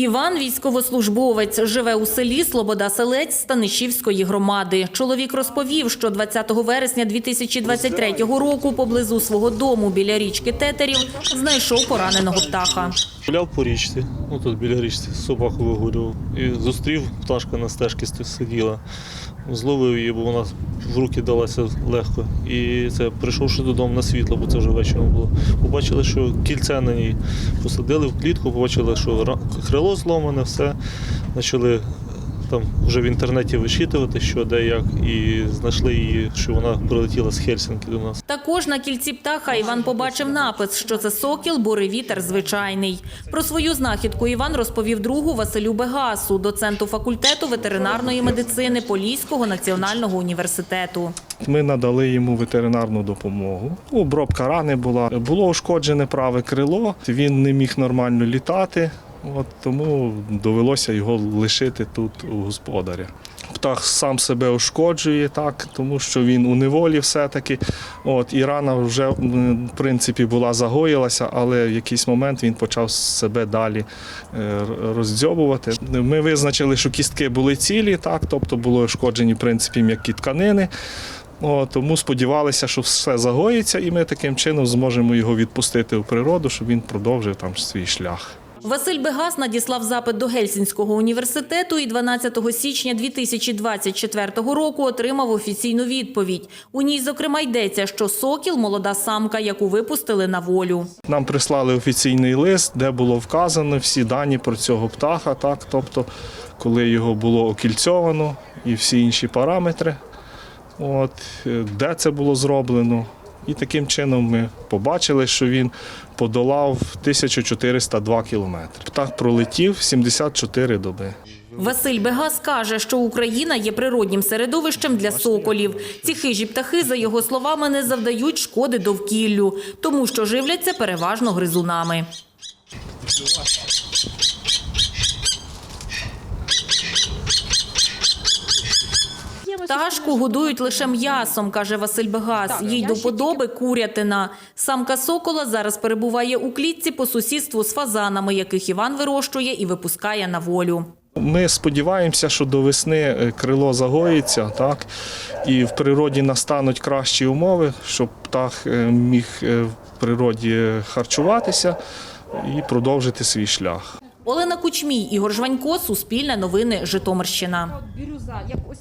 Іван військовослужбовець живе у селі Слобода Селець Станишівської громади. Чоловік розповів, що 20 вересня 2023 року поблизу свого дому біля річки Тетерів знайшов пораненого птаха. Гуляв по річці, ну тут біля річці, собаку вигулював. І зустрів пташка на стежці сиділа. Зловив її, бо вона в руки далася легко. І це прийшовши додому на світло, бо це вже вечором було. Побачили, що кільце на ній посадили в клітку, побачили, що крило зломане, все. Почали там вже в інтернеті вичитувати, що де як, і знайшли її, що вона прилетіла з Хельсінки до нас. Також на кільці птаха Іван побачив напис, що це сокіл, буревітер звичайний. Про свою знахідку Іван розповів другу Василю Бегасу, доценту факультету ветеринарної медицини Поліського національного університету. Ми надали йому ветеринарну допомогу. Обробка рани була. Було ушкоджене праве крило. Він не міг нормально літати, от тому довелося його лишити тут у господаря. Птах сам себе ушкоджує, так, тому що він у неволі все-таки. От, і рана вже в принципі була загоїлася, але в якийсь момент він почав себе далі е, роздзьобувати. Ми визначили, що кістки були цілі, так, тобто були ушкоджені в принципі м'які тканини. О, тому сподівалися, що все загоїться, і ми таким чином зможемо його відпустити у природу, щоб він продовжив там свій шлях. Василь Бегас надіслав запит до Гельсінського університету і 12 січня 2024 року отримав офіційну відповідь. У ній, зокрема, йдеться, що сокіл – молода самка, яку випустили на волю. Нам прислали офіційний лист, де було вказано всі дані про цього птаха, так, тобто, коли його було окільцьовано і всі інші параметри, от, е, де це було зроблено. І таким чином ми побачили, що він подолав 1402 кілометри. Птах пролетів 74 доби. Василь Бегас каже, що Україна є природнім середовищем для соколів. Ці хижі птахи, за його словами, не завдають шкоди довкіллю, тому що живляться переважно гризунами. Пташку годують лише м'ясом, каже Василь Бегас. Їй до подоби курятина. Самка сокола зараз перебуває у клітці по сусідству з фазанами, яких Іван вирощує і випускає на волю. Ми сподіваємося, що до весни е, крило загоїться, так, і в природі настануть кращі умови, щоб птах е, міг е, в природі харчуватися і продовжити свій шлях. Олена Кучмій, Ігор Жванько, Суспільне новини, Житомирщина. Бірюза, як ось